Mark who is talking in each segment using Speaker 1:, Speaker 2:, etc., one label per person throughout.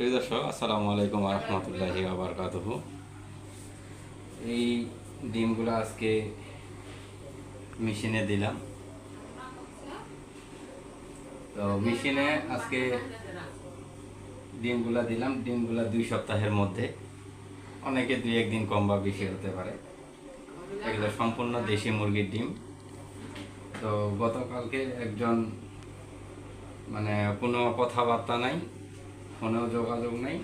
Speaker 1: প্রিয় দর্শক, আসসালামু আলাইকুম রহমতুল্লাহি আবরকাতহ এই ডিমগুলো আজকে মেশিনে দিলাম। তো মেশিনে আজকে ডিমগুলা দিলাম। ডিমগুলা দুই সপ্তাহের মধ্যে, অনেকে দুই একদিন কম বা বেশি হতে পারে। এগুলো সম্পূর্ণ দেশি মুরগির ডিম। তো গতকালকে একজন মানে কোনো কথাবার্তা নাই। ফোনেও যোগাযোগ নাই।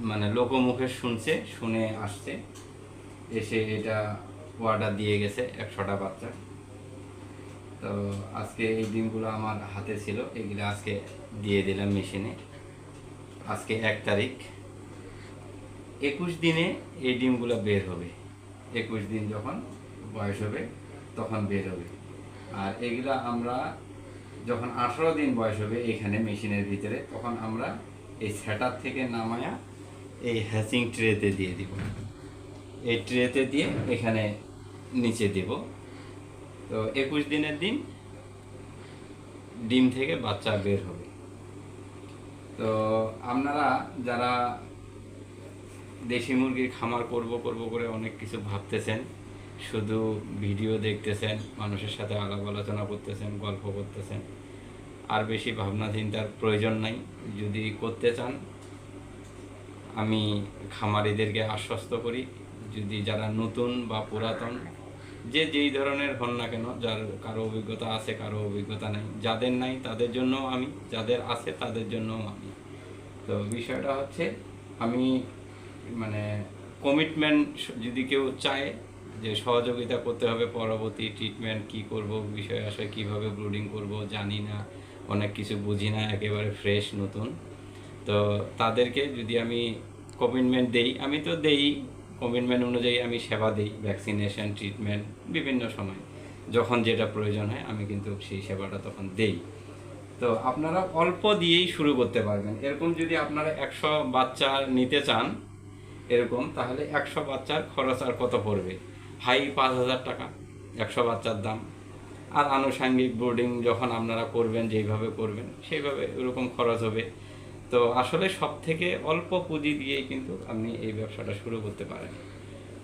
Speaker 1: মানে লোকমুখে শুনছে, শুনে আসছে। এসে এটা অর্ডার দিয়ে গেছে একশোটা বাচ্চা। তো আজকে এই ডিমগুলো আমার হাতে ছিল, এগুলো আজকে দিয়ে দিলাম মেশিনে। আজকে এক তারিখ। একুশ দিনে এই ডিমগুলো বের হবে। একুশ দিন যখন বয়স হবে, তখন বের হবে। আর এগুলো আমরা যখন আঠারো দিন বয়স হবে এখানে মেশিনের ভিতরে, তখন আমরা এই সেটার থেকে নামায়া এই হ্যাচিং ট্রেতে দিয়ে দিব। এই ট্রেতে দিয়ে এখানে নিচে দেব। তো একুশ দিনের দিন ডিম থেকে বাচ্চা বের হবে। তো আপনারা যারা দেশি মুরগির খামার করব করব করে অনেক কিছু ভাবতেছেন শুধু ভিডিও দেখতেছেন, মানুষের সাথে আলাপ আলোচনা করতেছেন, গল্প করতেছেন। আর বেশি ভাবনা চিন্তার প্রয়োজন নাই। যদি করতে চান, আমি খামারিদেরকে আশ্বস্ত করি, যদি যারা নতুন বা পুরাতন, যে যেই ধরনের হন না কেন, যার কারও অভিজ্ঞতা আছে, কারও অভিজ্ঞতা নেই, যাদের নাই তাদের জন্য আমি, যাদের আছে তাদের জন্যও আমি। তো বিষয়টা হচ্ছে, আমি মানে কমিটমেন্ট যদি কেউ চায় যে সহযোগিতা করতে হবে পরবর্তী ট্রিটমেন্ট কি করব, বিষয় আসে কীভাবে ব্রুডিং করব জানি না, অনেক কিছু বুঝি না, একেবারে ফ্রেশ নতুন। তো তাদেরকে যদি আমি কমিটমেন্ট দেই, আমি তো দেই কমিটমেন্ট অনুযায়ী আমি সেবা দিই ভ্যাকসিনেশন ট্রিটমেন্ট বিভিন্ন সময়। যখন যেটা প্রয়োজন হয়, আমি কিন্তু সেই সেবাটা তখন দেই। তো আপনারা অল্প দিয়েই শুরু করতে পারবেন। এরকম যদি আপনারা একশো বাচ্চা নিতে চান, এরকম, তাহলে একশো বাচ্চার খরচ আর কত পড়বে? হাই পাঁচ হাজার টাকা, একশো বাচ্চার দাম। আর আনুষাঙ্গিক বোর্ডিং যখন আপনারা করবেন, যেইভাবে করবেন, সেইভাবে ওরকম খরচ হবে। তো আসলে সব থেকে অল্প পুঁজি দিয়েই কিন্তু আপনি এই ব্যবসাটা শুরু করতে পারেন।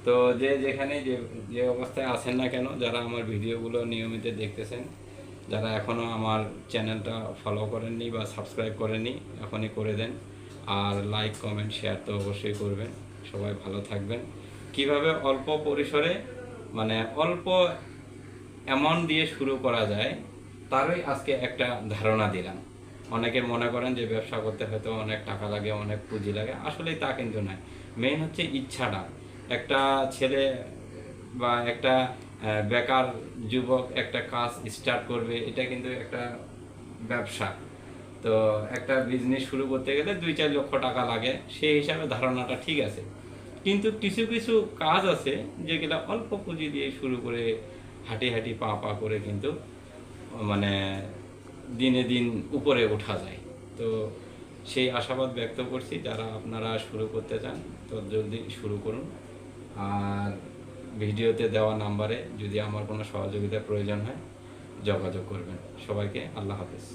Speaker 1: তো যে যেখানে যে যে অবস্থায় আছেন না কেন, যারা আমার ভিডিওগুলো নিয়মিত দেখতেছেন, যারা এখনও আমার চ্যানেলটা ফলো করেননি বা সাবস্ক্রাইব করেননি, এখনই করে দেন। আর লাইক কমেন্ট শেয়ার তো অবশ্যই করবেন। সবাই ভালো থাকবেন। কীভাবে অল্প পরিসরে মানে অল্প অ্যামাউন্ট দিয়ে শুরু করা যায়, তারই আজকে একটা ধারণা দিলাম। অনেকে মনে করেন যে ব্যবসা করতে হয়তো অনেক টাকা লাগে, অনেক পুঁজি লাগে আসলে তা কিন্তু নয়। মেইন হচ্ছে ইচ্ছাটা। একটা ছেলে বা একটা বেকার যুবক একটা কাজ স্টার্ট করবে, এটা কিন্তু একটা ব্যবসা। তো একটা বিজনেস শুরু করতে গেলে দুই চার লক্ষ টাকা লাগে, সেই হিসাবে ধারণাটা ঠিক আছে। কিন্তু কিছু কিছু কাজ আছে যেগুলো অল্প পুঁজি দিয়ে শুরু করে হাঁটি হাঁটি পা পা করে কিন্তু মানে দিনে দিন উপরে ওঠা যায়। তো সেই আশাবাদ ব্যক্ত করছি যারা আপনারা শুরু করতে চান, তো জলদি শুরু করুন। আর ভিডিওতে দেওয়া নাম্বারে যদি আমার কোনো সহযোগিতার প্রয়োজন হয়, যোগাযোগ করবেন। সবাইকে আল্লাহ হাফেজ।